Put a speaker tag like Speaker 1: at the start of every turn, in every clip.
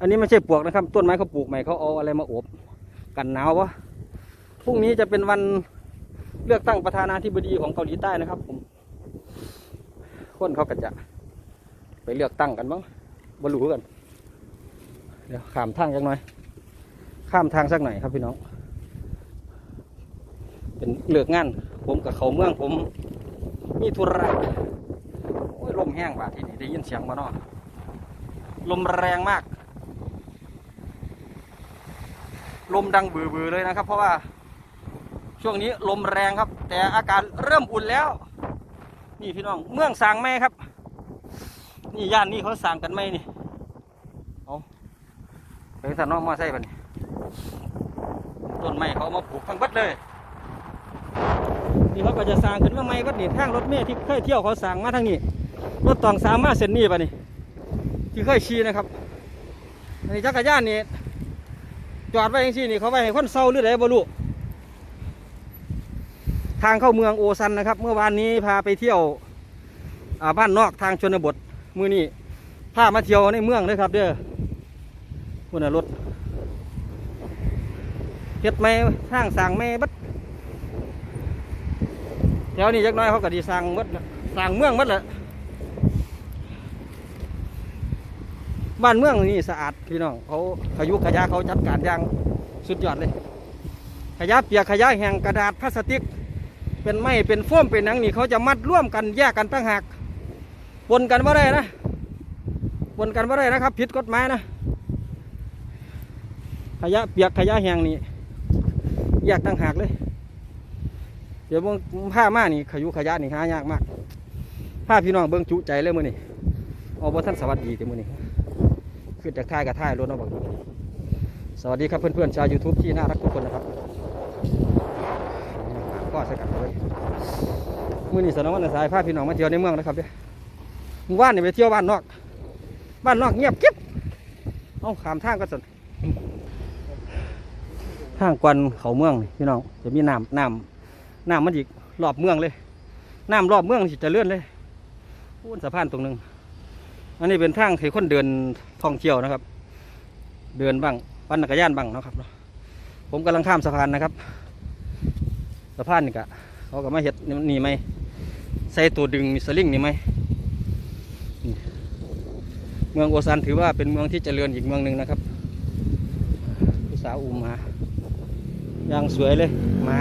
Speaker 1: อันนี้ไม่ใช่ปลวกนะครับ ต้นไม้เขาปลูกใหม่เขาเอาอะไรมาอบกันหนาววะพรุ่งนี้จะเป็นวันเลือกตั้งประธานาธิบดีของเกาหลีใต้นะครับผมคนเขาก็จะไปเลือกตั้งกันมั้งบรรลุกัน เดี๋ยวข้ามทางจักหน่อย ข้ามทางสักหน่อยครับพี่น้อง เป็นเลือกงาน ผมกับเขาเมืองผม มีธุระโอ้ยลมแห้งว่ะที่นี่ได้ยินเสียงมาเนาะลมแรงมาก ลมดังบือๆเลยนะครับ เพราะว่าช่วงนี้ลมแรงครับ แต่อากาศเริ่มอุ่นแล้ว นี่พี่น้องเมืองสร้างแม่ครับ นี่ย่านนี้เขาสร้างกันไหมนี่เอาไปทางนอกมาใส่ปะนี่ต้นไม้เขามาปลูกทั้งบัดเลยนี่เขาก็จะสร้างขึ้นมาใหม่ก็นี่ทางรถเมล์ที่เคยเที่ยวเขาสร้างมาทางนี้รถตองสามาเส้นนี้ปะนี่ที่เคยขี่นะครับอันนี้จักรยานนี่ จอดไว้ยังซี่นี่เขาไว้ให้คนเศร้าหรือไดบ่รู้ทางเข้าเมืองโอซันนะครับ เมื่อวานนี้พาไปเที่ยวบ้านนอกทางชนบทมือนี้พามาเที่ยวในเมืองเลยครับ เด้อพุ่นน่ะรถเฮ็ดไม่ทางสร้างไม่บัดแถวนี้จักน้อยเขาก็ดีสร้างบัดสร้างเมืองบัดแหละ บ้านเมืองนี่สะอาดพี่น้องเขาขยุขยะเขาจัดการอย่างสุดยอดเลย ขยะเปียกขยะแห้งกระดาษพลาสติก เป็นไม้เป็นโฟมเป็นนังนี่เขาจะมัดร่วมกันแยกกันตั้งหากปนกันว่าได้นะปนกันว่าได้นะครับผิดกฎหมายนะขยะเปียกขยะแห้งนี่แยกตั้งหากเลย เดี๋ยวมึงผ้ามานี่ขยุขยะนี่หายากมากผ้าพี่น้องเบิ้งจุใจเลยมือนี่เอาบท่านสวัสดีเดี๋ยวมือนี่ ขึ้นจากท้ายกับท้ายรถนะบอกสวัสดีครับเพื่อนๆชาว YouTube ที่น่ารักทุกคนนะครับก็สกัดเลยมื่อนี้สนองวันสายพาพี่น้องมาเที่ยวในเมืองนะครับเด้อมึงว่านนี่ไปเที่ยวบ้านนอก บ้านนอกเงียบกิ๊บเอาขามทางก็สนทางกวนเขาเมืองนี่พี่น้องจะมีน้ำน้ำน้ำมันอีกรอบเมืองเลยน้ำรอบเมืองจะเลื่อนเลยพูนสะพานตรงนึงอันนี้เป็นทางที่คนเดิน ท่องเที่ยวนะครับ เดินบ้างปั่นจักรยานบ้างนะครับเนาะผมกำลังข้ามสะพานนะครับ สะพานนี่กะเขาก็มาเห็ดนี่ไหมใส่ตัวดึงสลิงนี่ไหมเมืองโอซานถือว่าเป็นเมืองที่เจริญอีกเมืองหนึ่งนะครับผู้สาวอุ้มาอย่างสวยเลยมา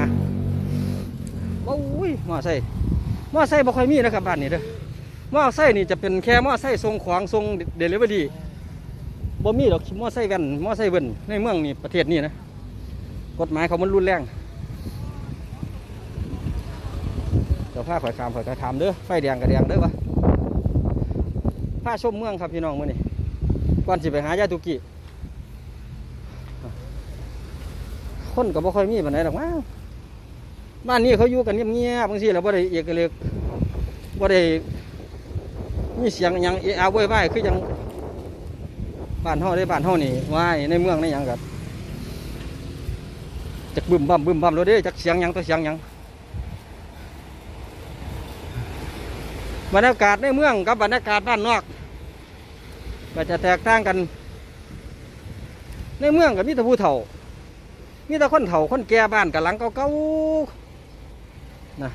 Speaker 1: โอ้ยมอไซมอไซบ่ค่อยมีนะครับบ้านนี้เด้อมอไซนี่จะเป็นแค่มอไซค์ส่งของส่งเดลิเวอรี่ บ่มีดอกมอไซค์แว่นมอไซค์เว่นในเมืองนี่ประเทศนี้นะกฎหมายเขามันรุนแรงเดี๋ยวผ้าข่อยคามข่อยกระทำเด้อไฟแดงกระแดงเด้อวะผ้าชมเมืองครับพี่น้องมื้อนี้ก่อนสิไปหายาตุกิคนก็บ่ค่อยมีปานใดหรอกมั้งบ้านนี้เขาอยู่กันเงียบๆบางทีเราบ่ได้เอกเลักบ่ได้มีเสียงยังเอะอะโวยวายคือยัง บ้านเฮาได้บ้านเฮานี่ว่ายในเมืองในหยังกับจักบึมบั่มบึมบั่มรถเด้จักเสียงหยังตัวเสียงหยังบรรยากาศในเมืองกับบรรยากาศบ้านนอกก็จะแตกต่างกัน ในเมืองกับมีแต่ผู้เฒ่ามีแต่คนเฒ่าคนแก่บ้านกับหลังเก่าๆนะ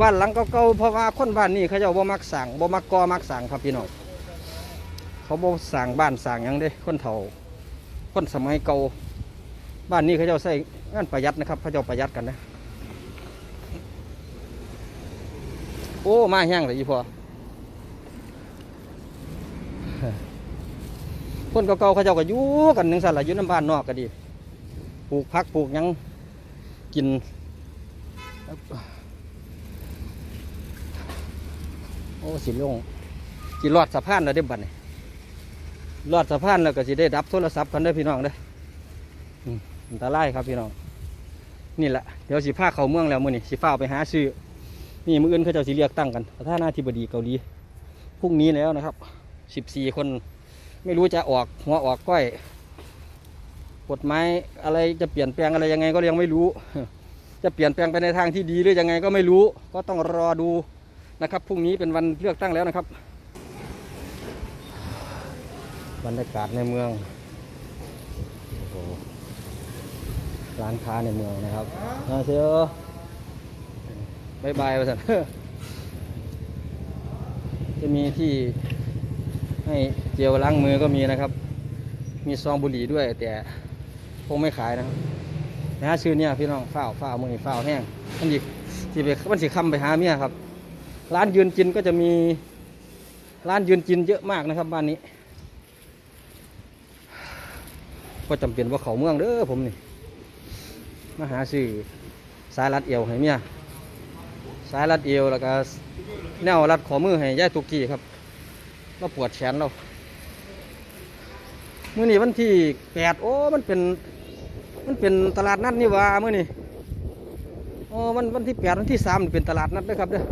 Speaker 1: บ้านหลังเก่าๆเพราะว่าคนบ้านนี้เขาเจ้าบ่มักสั่งบ่มักกอมักสั่งครับพี่น้องเขาบ่สั่งบ้านสั่งยังเด้คนเฒ่า คนสมัยเก่าบ้านนี้เขาเจ้าใส่งานประหยัดนะครับเขาเจ้าประหยัดกันนะโอ้มาแห้งเลยอีพอคนเก่าๆเขาเจ้าก็อยู่กันหนึ่งสันละอยู่น้ำบ้านนอกก็ดีปลูกพักปลูกยังกิน โอ้สิลงสิรอดสะพานแล้วเด้บัดนี่รอดสะพานแล้วก็สิได้ดับโทรศัพท์กันเด้พี่น้องเด้ออืมอันตรายครับพี่น้อง นี่แหละเดี๋ยวสิพาเข้าเมืองแล้วมื้อนี้สิฟ้าไปหาซื้อนี่มืออื่นเขาจ้าสิเรียกตั้งกันประธานาธิบดีเกาหลีพรุ่งนี้แล้วนะครับ14คนไม่รู้จะออกหัวออกก้อยกฎหมายอะไรจะเปลี่ยนแปลงอะไรยังไงก็ยังไม่รู้ จะเปลี่ยนแปลงไปในทางที่ดีหรือยังไงก็ไม่รู้ ก็ต้องรอดู นะครับพรุ่งนี้เป็นวันเลือกตั้งแล้วนะครับบรรยากาศในเมืองโอ้โหร้านค้าในเมืองนะครับนาเซียวบายบายไปสันจะมีที่ให้เจลล้างมือก็มีนะครับ มีซองบุหรี่ด้วย แต่คงไม่ขายนะครับนะฮะชื่อเนี่ยพี่น้องฝ้าวฝ้าวมือนี่ฝ้าวแห้งมันสิที่ไปมันสิคำไปหาเมียครับ ร้านยืนกินก็จะมีร้านยืนกินเยอะมากนะครับบ้านนี้ ก็จำเป็นว่าเขาเมืองเด้อผมนี่มาหาซื้อสายรัดเอวให้เมียสายรัดเอวแล้วก็แนวรัดขอมือให้ย่าตุกี้ครับเราปวดแขนเราเมื่อนี้วันที่แปดโอ้มันเป็น มันเป็นตลาดนัดนี่ว่าเมื่อนี้โอ้มันวันที่แปดวันที่สามเป็นตลาดนัดนะครับเด้อ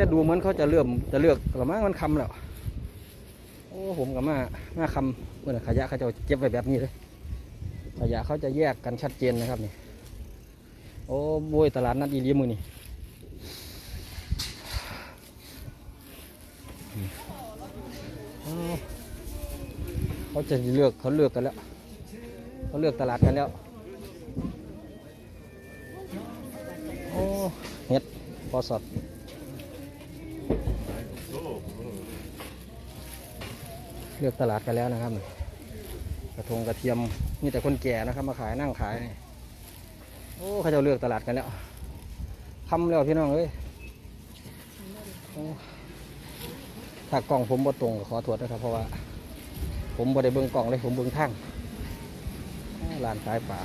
Speaker 1: แต่ดูเหมือนเขาจะเริ่มจะเลือกละมั้งมันคำแล้วโอ้ผมกับมามาคำเมื่อขยะเขาจะเก็บไว้แบบนี้เลยขยะเขาจะแยกกันชัดเจนนะครับนี่โอ้โวยตลาดนัดอีเลียมือนี่เขาจะเลือกเขาเลือกกันแล้วเขาเลือกตลาดกันแล้วโอ้เห็ดพอสด เลือกตลาดกันแล้วนะครับกระทงกระเทียมมีแต่คนแก่นะครับ มาขายนั่งขายนี่โอ้เขาจะเลือกตลาดกันแล้วทำแล้วพี่น้องเอ้ยถ้ากล้องผมบ่ตรงขอโทษนะครับ เพราะว่า ผมบ่ได้เบิ่งกล้องเลยผมเบิ่งทางโอ้ร้านขายป่า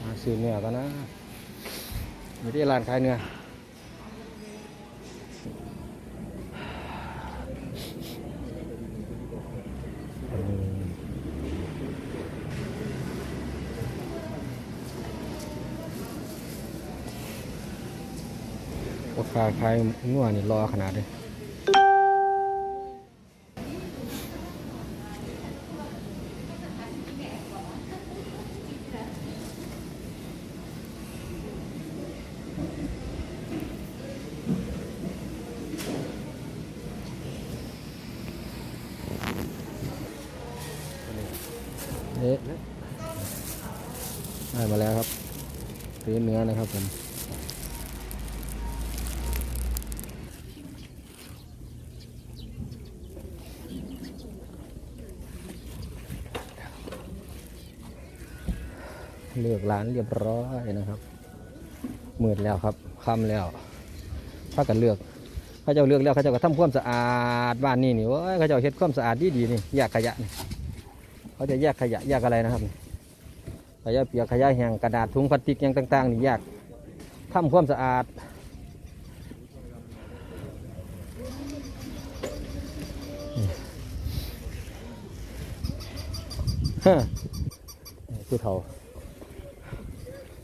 Speaker 1: มาซื้อเนื้อกันนะอยู่ที่ร้านขายเนื้อ ราคาขายงัวนี่รอขนาดเลยเอ๊ะได้มาแล้วครับซื้อเนื้อนะครับผม เลือกร้านเรียบร้อยนะครับมืดแล้วครับค่ำแล้วถ้ากันเลือกเขาเจ้าเลือกแล้วเขาเจ้าก็ทำความสะอาดบ้านนี่นี่ว้ยเขาเจ้าเฮ็ดความสะอาดดีดีนี่แยกขยะนี่เขาจะแยกขยะแยกอะไรนะครับขยะเปียกขยะแห้งกระดาษถุงพลาสติกอย่างต่างๆนี่แยกทำความสะอาดฮะผู้เฒ่า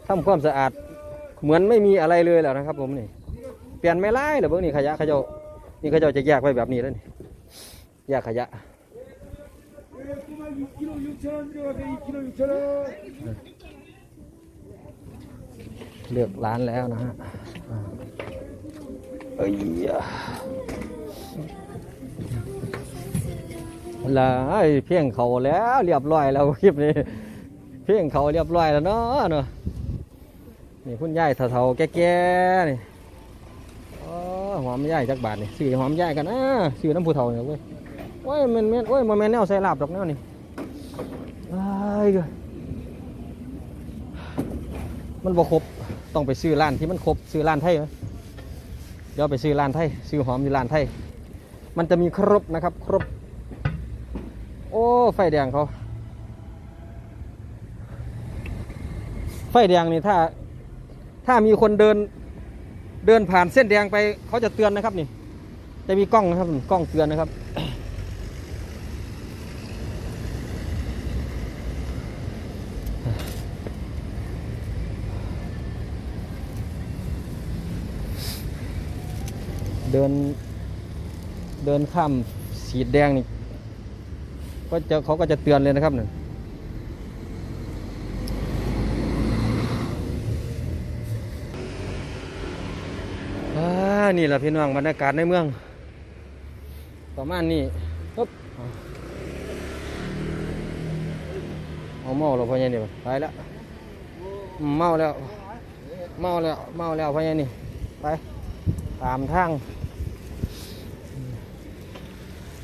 Speaker 1: ทำความสะอาดเหมือนไม่มีอะไรเลยแล้วนะครับ ผมนี่เปลี่ยนไม่ไล่หรือเพิ่นี่ขยะขยะนี่ขยะจะแยกไปแบบนี้แล้วนี่แยกขยะเลือกร้านแล้วนะฮะเอ้ยลายเพียงเขาแล้วเรียบร้อยแล้วคลิปนี้ เพียงเขาเรียบร้อยแล้วเนาะเนาะ นี่คุณยายเฒ่าๆแก่ๆนี่อ๋อหอมยายจักบาทนี่ซื้อหอมยายกันนะซื้อน้ำผู้เฒ่าเนี่ยเว้ยโอ้ยมันแม่นโอ้ยมันแม่นแนวใส่ลาบดอกแนวนี่ไอ้ายเด้อมันบ่ครบต้องไปซื้อร้านที่มันครบซื้อร้านไทยไหมเดี๋ยวไปซื้อร้านไทยซื้อหอมอยู่ร้านไทย มันจะมีครบนะครับครบ โอ้ไฟแดงเขา ไฟแดงนี่ถ้า ถ้ามีคนเดินเดินผ่านเส้นแดงไปเขาจะเตือนนะครับนี่ จะมีกล้องนะครับกล้องเตือนนะครับ เดินเดินข้ามสีแดงนี่ก็จะเขาก็จะเตือนเลยนะครับเนี่ยไอ้ นี่แหละพี่น้องบรรยากาศในเมือง ประมาณนี้ปุ๊บเอาเอาเมาแล้วพ่อใหญ่นี่ไปแล้วเมาแล้ว เมาแล้วเมาแล้วพ่อใหญ่นี่ไปตามทาง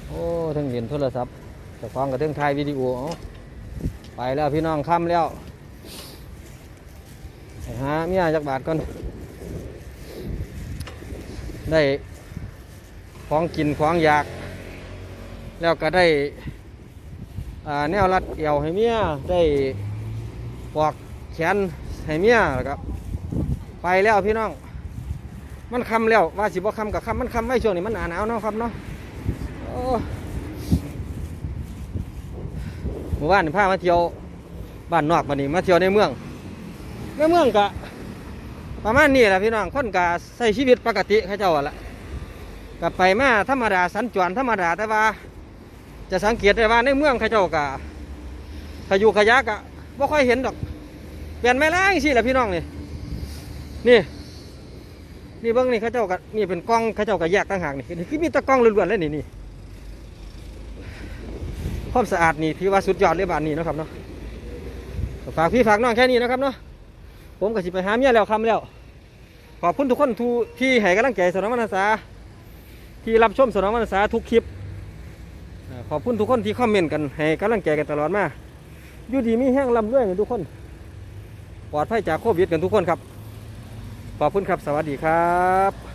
Speaker 1: โอ้ทั้งเห็นโทรศัพท์จะฟังกับทั้งถ่ายวิดีโอเอาไปแล้วพี่น้องค่ำแล้วไปหาเมียจักบาทก่อน ได้ของกินของอยาก แล้วก็ได้แนวรัดเอวให้เมียได้ปอกแขนให้เมียแล้วก็ไปแล้วพี่น้อง มันคำแล้วว่าสิบ่คำกับคำมันคำไว้ช่วงนี้มันหนาหนาวเนาะครับเนาะหมู่บ้านนี่พามาเที่ยวบ้านนอกมานี่มาเที่ยวในเมืองในเมืองกะ ประมาณนี้แหละพี่น้องคนกะใช้ชีวิตปกติเขาเจ้าอละกะไปมาธรรมดาสัญจรธรรมดาแต่ว่า จะสังเกตได้ว่าในเมืองเขาเจ้ากะขยุขยักกะบ่ค่อยเห็นดอกเปลี่ยนไม่ล่างสิแหละพี่น้องนี่นี่นี่เบิ้งนี่เขาเจ้าก็นี่เป็นกล้องเขาเจ้าก็แยกต่างหากนี่นี่คือมีตะกล้องล้วนๆเลยนี่นี่ความสะอาดนี่ถือว่าสุดยอดเลยบ้านนี้นะครับเนาะฝากพี่ฝากน้องแค่นี้นะครับเนาะ ผมก็สิไปหาเมียแล้วคำแล้ว ขอบคุณทุกคนทูที่ให้กำลังใจสนองมนัสาที่รับชมสนองมนัสาทุกคลิปขอบคุณทุกคนที่คอมเมนต์กันให้กำลังใจกันตลอดมาอยู่ดีมีแห้งลำด้วยกันทุกคน ปลอดภัยจากโควิดกันทุกคนครับ ขอบคุณครับ สวัสดีครับ